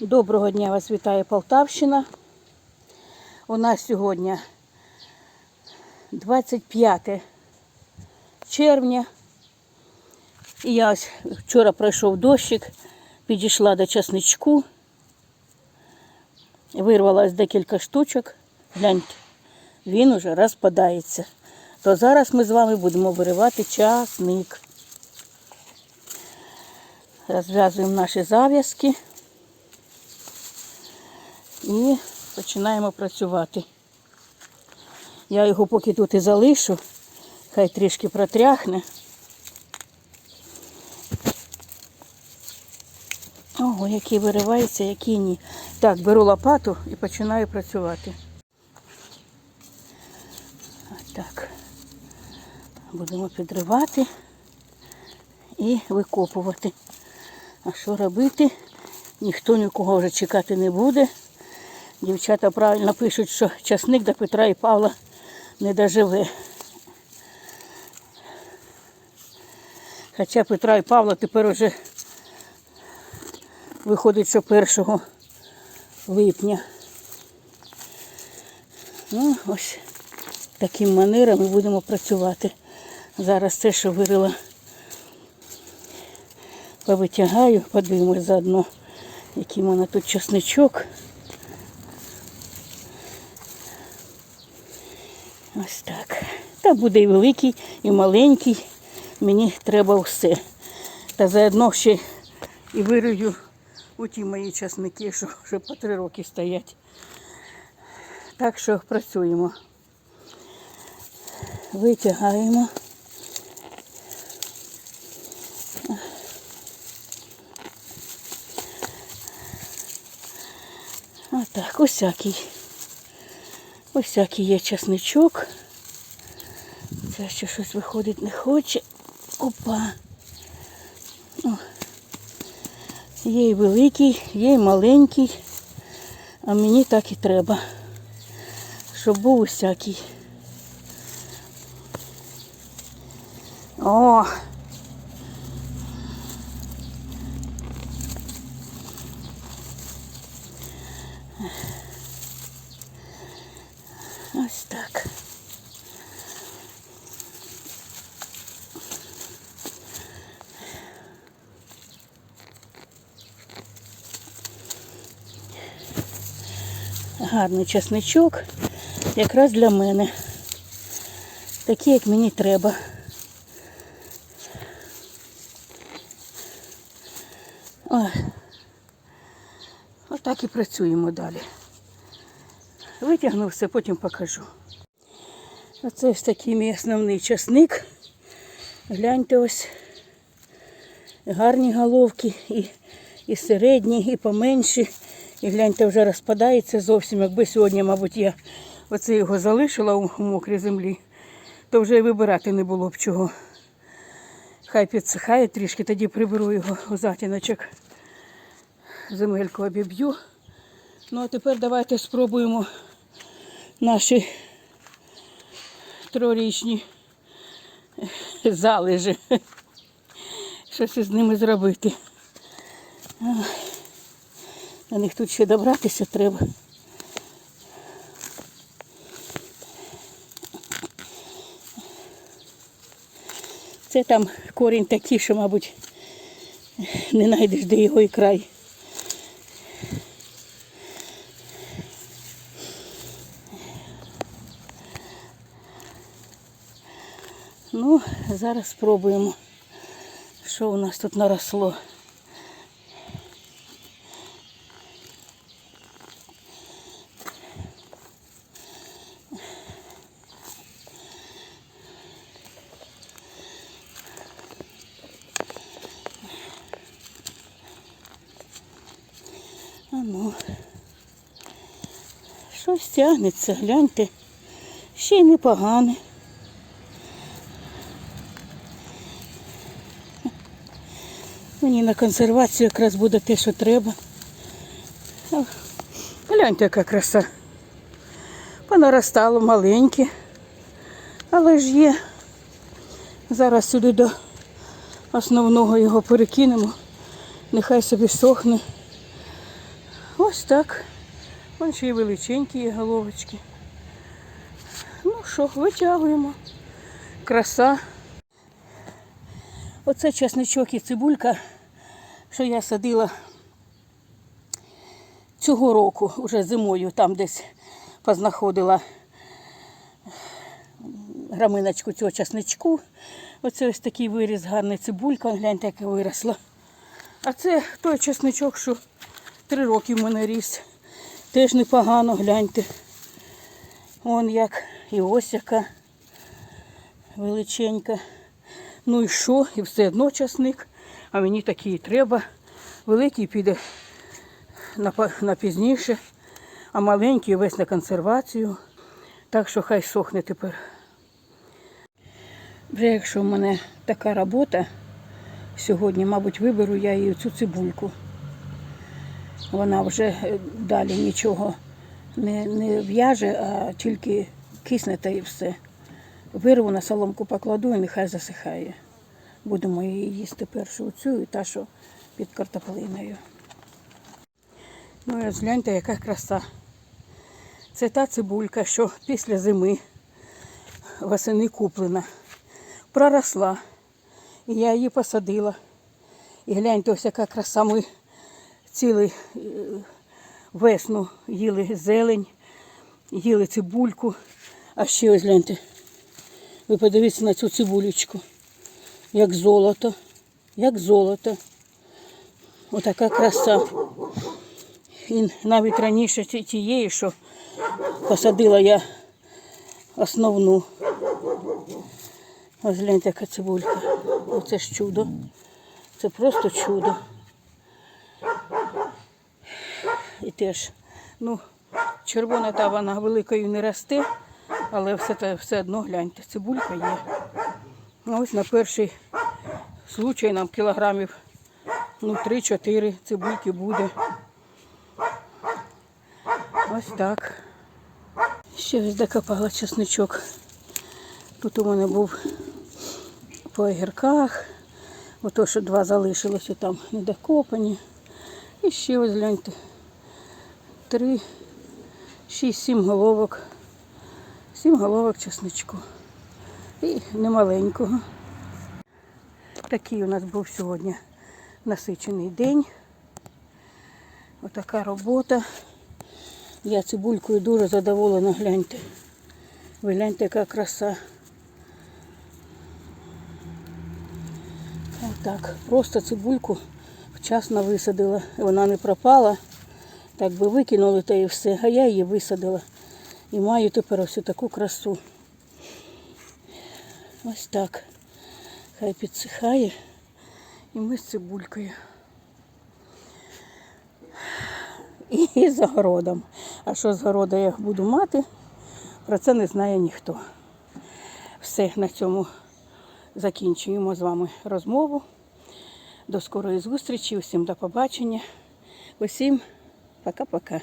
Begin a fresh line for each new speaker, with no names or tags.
Доброго дня вас вітає Полтавщина. У нас сьогодні 25 червня. І я ось вчора пройшов дощик, підійшла до часничку, вирвала ось декілька штучок. Гляньте, він уже розпадається. То зараз ми з вами будемо виривати часник. Розв'язуємо наші зав'язки і починаємо працювати. Я його поки тут і залишу, хай трішки протряхне. Ого, який виривається, який ні. Так, беру лопату і починаю працювати. Так. Будемо підривати і викопувати. А що робити? Ніхто нікого вже чекати не буде. Дівчата правильно пишуть, що часник до Петра і Павла не доживе. Хоча Петра і Павла тепер уже виходить, що 1 липня. Ну, ось таким манером ми будемо працювати. Зараз те, що вирила, повитягаю, подивимось заодно, який в мене тут часничок. Ось так. Та буде і великий, і маленький. Мені треба все. Та заодно ще і вирию у ті мої часники, що вже по три роки стоять. Так що працюємо. Витягаємо. Отак, усякий. Усякий є часничок. Це ще щось виходить не хоче. Опа. О. Є і великий, є і маленький. А мені так і треба. Щоб був усякий. О! Ось так. Гарний часничок, якраз для мене. Такий, як мені треба. Ой. Отак і працюємо далі. Витягну все, потім покажу. Оце ось такий мій основний часник. Гляньте ось гарні головки, і, і середні, і поменші. І гляньте, вже розпадається зовсім. Якби сьогодні, мабуть, я оце його залишила у мокрій землі, то вже і вибирати не було б чого. Хай підсихає трішки, тоді приберу його у затіночок. Земельку обіб'ю. Ну а тепер давайте спробуємо наші трирічні залежі. Щось із ними зробити. На них тут ще добратися треба. Це там корінь такий, що, мабуть, не знайдеш де його і край. Ну, зараз спробуємо, що у нас тут наросло. Щось тягнеться, гляньте, ще й непогане. Мені на консервацію якраз буде те, що треба. Гляньте, яка краса. Понаростало маленьке, але ж є. Зараз сюди до основного його перекинемо. Нехай собі сохне. Ось так. Вон ще й величенькі є головочки. Ну що, витягуємо. Краса. Оце чесничок і цибулька, що я садила цього року, уже зимою, там десь познаходила граминочку цього часничку. Оце ось такий виріс, гарний цибулька, гляньте, яка виросла. А це той чесничок, що три роки в мене ріс. Теж непогано, гляньте. Вон як і ось яка величенька. Ну і що? І все одно часник. А мені такий треба. Великий піде на, на пізніше, а маленький весь на консервацію. Так що хай сохне тепер. Вже якщо в мене така робота сьогодні, мабуть, виберу я її цю цибульку. Вона вже е, далі нічого не, не в'яже, а тільки кисне та і все. Вирву на соломку покладу і нехай засихає. Будемо її їсти першу оцю і та, що під картоплиною. Ну і ось гляньте, яка краса. Це та цибулька, що після зими восени куплена. Проросла. І я її посадила. І гляньте, ось яка краса. Ми цілий е, весну їли зелень, їли цибульку. А ще ось гляньте. Ви подивіться на цю цибулечку. Як золото. Як золото. Отака краса. І навіть раніше тієї, що посадила я основну. Ось гляньте, яка цибулька. Оце ж чудо. Це просто чудо. І теж, ну, червона та вона великою не росте, але все, все одно гляньте, цибулька є. Ну, ось на перший случай нам кілограмів ну, 3-4 цибульки буде. Ось так. Ще ось докопала чесничок. Тут у мене був по огірках. Ото, що два залишилося там недокопані. І ще ось гляньте. Три, шість, сім головок. Сім головок чесничку. І немаленького. Такий у нас був сьогодні насичений день. Отака робота. Я цибулькою дуже задоволена, гляньте. Ви гляньте, яка краса. Отак, просто цибульку вчасно висадила. Вона не пропала. Так би викинули та і все. А я її висадила. І маю тепер ось таку красу. Ось так. Хай підсихає. І ми з цибулькою. І з огородом. А що з города я буду мати, про це не знає ніхто. Все, на цьому закінчуємо з вами розмову. До скорої зустрічі, усім до побачення. Усім пока-пока.